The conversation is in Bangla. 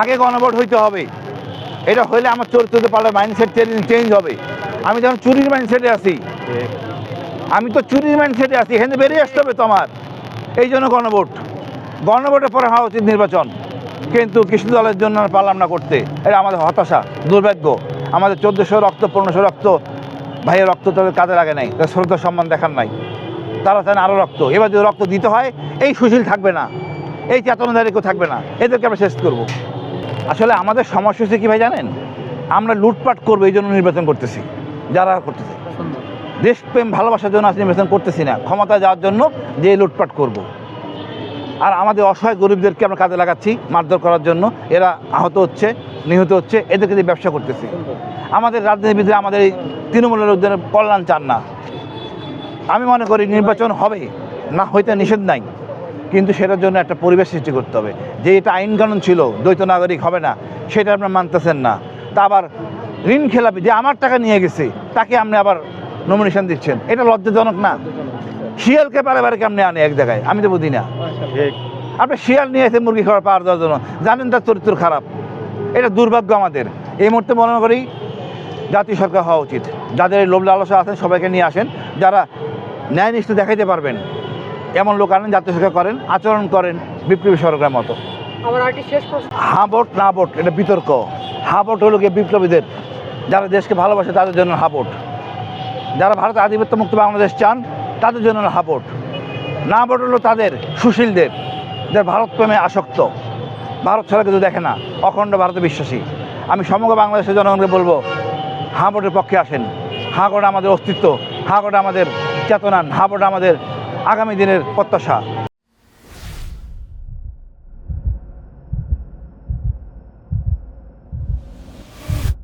আগে গণভোট হইতে হবে। এটা হইলে আমার চরিত্রতে পারলে মাইন্ডসেট চেঞ্জ হবে। আমি যখন চুরির মাইন্ডসেটে আছি, আমি তো চুরির মাইন্ডসেটে আছি, এখানে বেরিয়ে আসতে হবে তোমার এই জন্য গণভোট। গণভোটের পরে হওয়া উচিত নির্বাচন। কিন্তু কৃষ্ণ দলের জন্য পারলাম না করতে। এটা আমাদের হতাশা, দুর্ভাগ্য। আমাদের চোদ্দোশো রক্ত, পনেরোশো রক্ত, ভাইয়ের রক্ত তাদের কাজে লাগে নাই, তাদের শ্রদ্ধা সম্মান দেখার নাই। তারা চান আরও রক্ত। এবার যদি রক্ত দিতে হয়, এই সুশীল থাকবে না, এই চেতনাধারী কেউ থাকবে না। এদেরকে আমরা শেষ করব। আসলে আমাদের সমস্যা হচ্ছে কি ভাই জানেন? আমরা লুটপাট করব এই জন্য নির্বাচন করতেছি, যারা করতেছে। দেশপ্রেম ভালোবাসার জন্য আজ নির্বাচন করতেছি না, ক্ষমতা যাওয়ার জন্য যে লুটপাট করব। আর আমাদের অসহায় গরিবদেরকে আমরা কাজে লাগাচ্ছি মারধর করার জন্য, এরা আহত হচ্ছে, নিহত হচ্ছে, এদেরকে দিয়ে ব্যবসা করতেছি। আমাদের রাজনীতিবিদরা আমাদের এই তৃণমূলের কল্যাণ চান না। আমি মনে করি নির্বাচন হবে, না হইতে নিষেধ নাই। কিন্তু সেটার জন্য একটা পরিবেশ সৃষ্টি করতে হবে। যে এটা আইন কানুন ছিল, দ্বৈত নাগরিক হবে না, সেটা আপনার মানতেছেন না। তা আবার ঋণ খেলাপি, যে আমার টাকা নিয়ে গেছে, তাকে আপনি আবার নমিনেশন দিচ্ছেন। এটা লজ্জাজনক না? শিয়ালকে পারে পারে কেমনি আনে এক জায়গায়? আমি তো বুঝি না। আপনি শিয়াল নিয়ে এসে মুরগি খাবার পাওয়ার দেওয়ার জন্য, জানেন তার চরিত্র খারাপ। এটা দুর্ভাগ্য আমাদের। এই মুহূর্তে মনে করি, জাতীয় সরকার হওয়া উচিত। যাদের লোভ লালসা আছেন সবাইকে নিয়ে আসেন। যারা ন্যায় নিষ্ঠ দেখাইতে পারবেন এমন লোক আনেন জাতীয় সরকার করেন আচরণ করেন বিপ্লবী সরকারের মতো। হা ভোট না ভোট এটা বিতর্ক। হা ভোট হলো গিয়ে বিপ্লবীদের যারা দেশকে ভালোবাসে তাদের জন্য হা ভোট। যারা ভারতের আধিপত্য মুক্ত বাংলাদেশ চান তাদের জন্য হা ভোট। না ভোট হলো তাদের সুশীলদের যারা ভারত প্রেমে আসক্ত। ভারত ছাড়া কিছু দেখে না অখণ্ড ভারতে বিশ্বাসী। আমি সমগ্র বাংলাদেশের জনগণকে বলব হাঁ ভোটের পক্ষে আসেন। হাঁ ভোট আমাদের অস্তিত্ব হাঁ ভোট আমাদের চেতনান হাঁ ভোট আমাদের আগামী দিনের প্রত্যাশা।